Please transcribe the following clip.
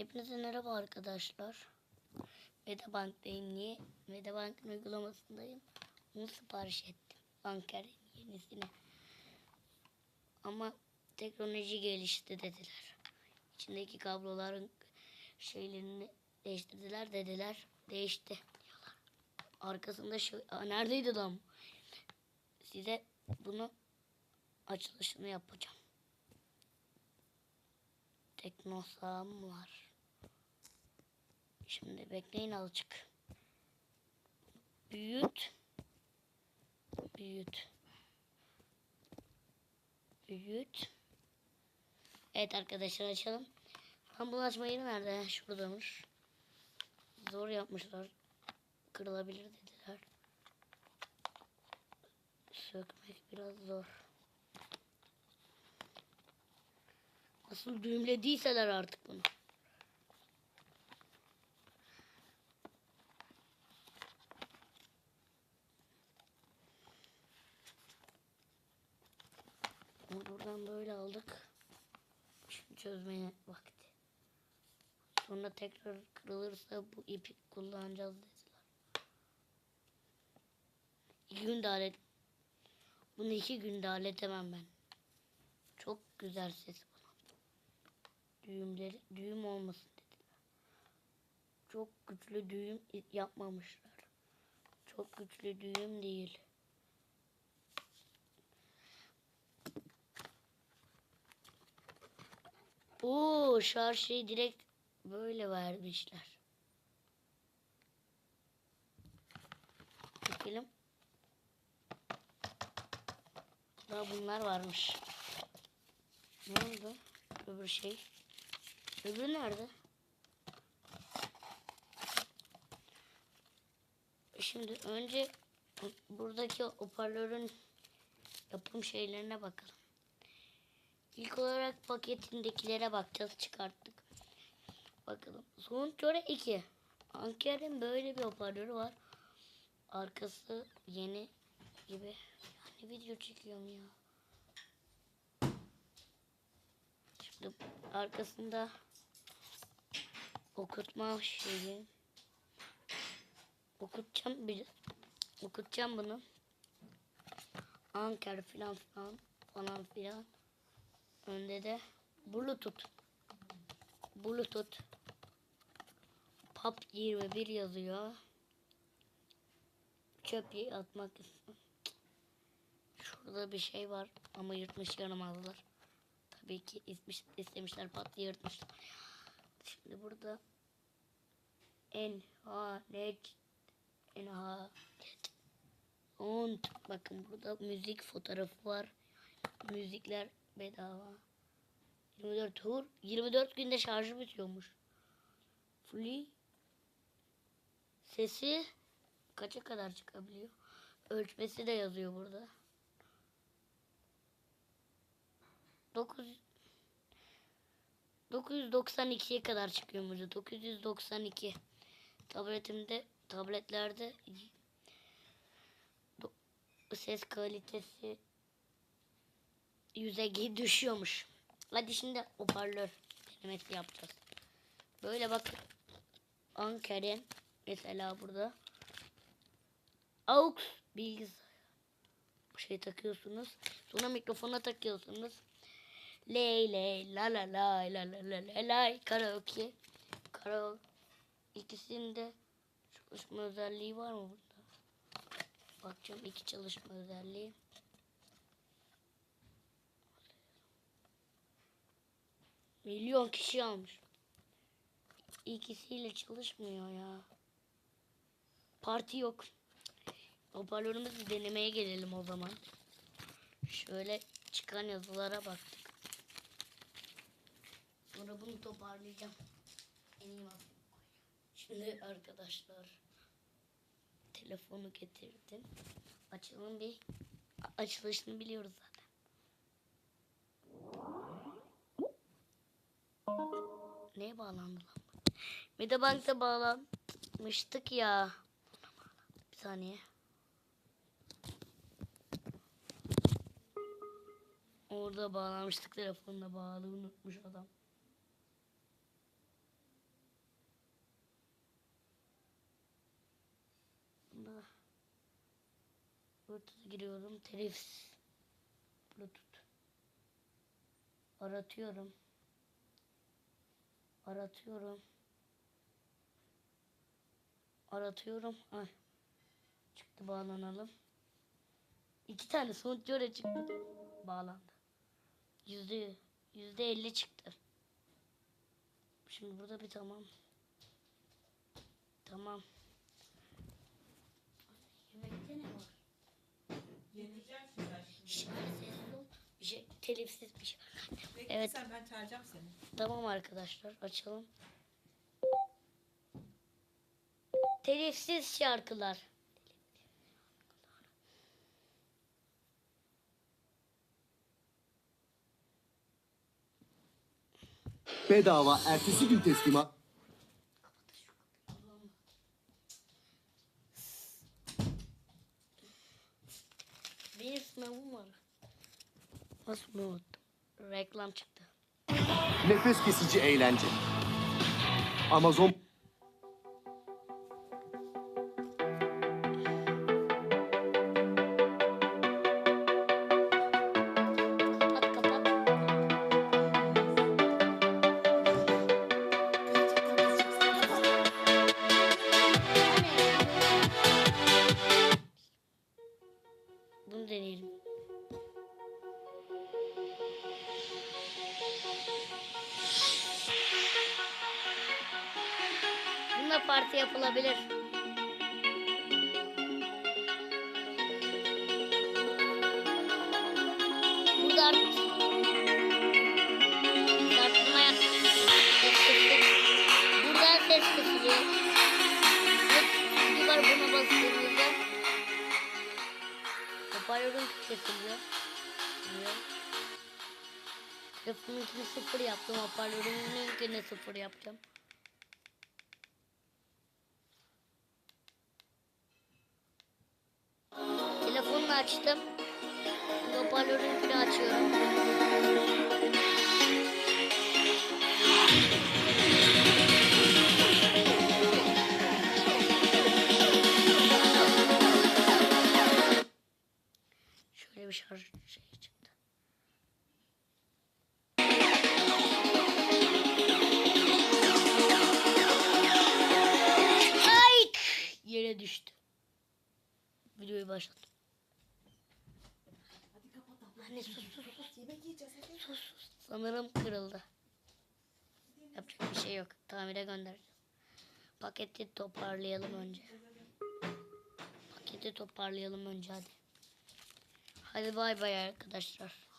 Hepinize merhaba arkadaşlar. Medabank'tayım. Niye? Medabank'ın uygulamasındayım. Bunu sipariş ettim. Bankerin yenisini. Ama teknoloji gelişti dediler. İçindeki kabloların şeylerini değiştirdiler dediler. Değişti diyorlar. Arkasında şu... Aa, neredeydi lan? Size bunu açılışını yapacağım. Teknosam var. Şimdi bekleyin azıcık. Büyüt. Büyüt. Büyüt. Evet arkadaşlar açalım. Bunu açma yeri nerede? Şuradamış. Zor yapmışlar. Kırılabilir dediler. Sökmek biraz zor. Nasıl düğümlediyseler artık bunu. Bunu Buradan böyle aldık. Şimdi çözmeye vakti. Sonra tekrar kırılırsa bu ipi kullanacağız dediler. İki günde hallet. Bunu iki günde halledemem ben. Çok güzel ses bunun. Düğümleri düğüm olmasın dediler. Çok güçlü düğüm yapmamışlar. Çok güçlü düğüm değil. Oo şarjı direkt böyle vermişler. Bakalım. Daha bunlar varmış. Ne oldu? Öbür şey. Öbürü nerede? Şimdi önce buradaki hoparlörün yapım şeylerine bakalım. İlk olarak paketindekilere bakacağız. Çıkarttık. Bakalım. Sonuç göre 2. Anker'in böyle bir hoparlörü var. Arkası yeni gibi. Yani video çekiyorum ya. Şimdi arkasında okutma şeyi. Okutacağım bir okutacağım bunu. Anker filan filan filan. Önde de Bluetooth. Bluetooth. PAP 21 yazıyor. Çöpü atmak. Şurada bir şey var ama yırtmış yaramazlar. Tabii ki ismiş, istemişler pat yırtmışlar. Şimdi burada en ha net en ha on bakın burada müzik fotoğrafı var. Müzikler bedava. 24 tur 24 günde şarjı bitiyormuş. Fully sesi kaça kadar çıkabiliyor? Ölçmesi de yazıyor burada. 9 992'ye kadar çıkıyormuş. 992. Tabletimde tabletlerde ses kalitesi yüze düşüyormuş. Hadi şimdi hoparlör denemesi yapacağız. Böyle bak Anker'in mesela burada AUX bilgisayar şey takıyorsunuz. Sonra mikrofona takıyorsunuz. Ley ley la la la la la la la la karaoke. Karaoke. İkisinde çalışma özelliği var mı burada? Bakacağım iki çalışma özelliği. Milyon kişi almış. İkisiyle çalışmıyor ya. Parti yok. Hoparlörümüzü denemeye gelelim o zaman. Şöyle çıkan yazılara baktık. Sonra bunu toparlayacağım. En iyi. Şimdi arkadaşlar telefonu getirdim. Açalım bir. Açılışını biliyoruz Neye bağlandı lan? Medabank'ta bağlanmıştık ya. Bir saniye. Orada bağlanmıştık telefonla bağlı unutmuş adam. Bluetooth giriyorum. Telif. Bluetooth. Aratıyorum. Aratıyorum. Aratıyorum. Ay. Çıktı bağlanalım. İki tane sonuç öyle çıktı. Bağlandı. Yüzde yüzde elli çıktı. Şimdi burada bir tamam. Tamam. Yemekte ne var? Yeneceğim şimdi ben şimdi. Şş, sessiz ol. Bir şey, telifsiz bir şey. Bekle Evet. sen ben çağıracağım seni. Tamam arkadaşlar açalım. Telifsiz şarkılar. Bedava ertesi gün teslimat. Benim sınavım var. Nasıl unuttum? Reklam çıktı. Nefes kesici eğlence. Amazon parti yapılabilir. Burada art... Arttırmaya ses kıstık. Buradan ses kısılıyor. Ve var buna bastığımızda hoparlörün kesiliyor. Diyor. Telefonunkini sıfır yaptım. Hoparlörümünkini sıfır yapacağım. Açtım. Şimdi Hoparlörünkini açıyorum. Şöyle bir şarj şey çıktı. Ay! Yere düştü. Videoyu başlattım. Anne sus sus sus. Yemek yiyeceğiz hadi. Sus sus. Sanırım kırıldı. Yapacak bir şey yok. Tamire göndereceğim. Paketi toparlayalım önce. Paketi toparlayalım önce hadi. Hadi bay bay arkadaşlar.